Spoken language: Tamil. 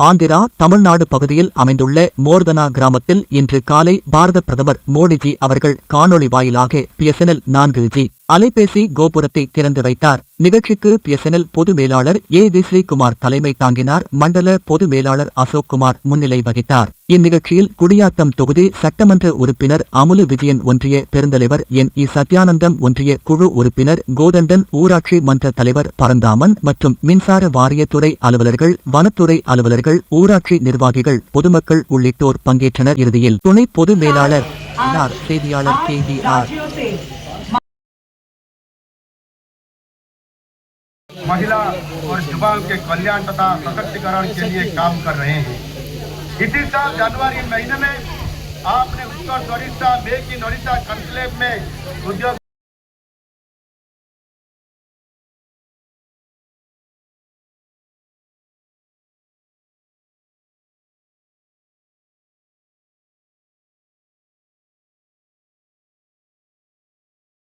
ஆந்திரா தமிழ்நாடு பகுதியில் அமைந்துள்ள மோர்தனா கிராமத்தில் இன்று காலை பாரத பிரதமர் மோடிஜி அவர்கள் காணொளி வாயிலாக பிஎஸ்என்எல் நான்கு ஜி அலைபேசி கோபுரத்தை திறந்து வைத்தார். நிகழ்ச்சிக்கு பிஎஸ்என்எல் பொது மேலாளர் ஏ வி ஸ்ரீகுமார் தலைமை தாங்கினார். மண்டல பொது மேலாளர் அசோக் குமார் முன்னிலை வகித்தார். இந்நிகழ்ச்சியில் குடியாத்தம் தொகுதி சட்டமன்ற உறுப்பினர் அமுலு விஜயன் ஒன்றிய பெருந்தலைவர் என் இ சத்யானந்தம் ஒன்றிய குழு உறுப்பினர் கோதண்டன் ஊராட்சி மன்ற தலைவர் பரந்தாமன் மற்றும் மின்சார வாரியத்துறை அலுவலர்கள் வனத்துறை அலுவலர்கள் ஊராட்சி நிர்வாகிகள் பொதுமக்கள் உள்ளிட்டோர் பங்கேற்றனர். இறுதியில் துணை பொது மேலாளர் செய்தியாளர் கே ஆர். महिला और युवाओं के कल्याण तथा सशक्तिकरण के लिए काम कर रहे हैं। इसी साल जनवरी महीने में आपने उत्तर Odisha make in Odisha conclave में उद्योग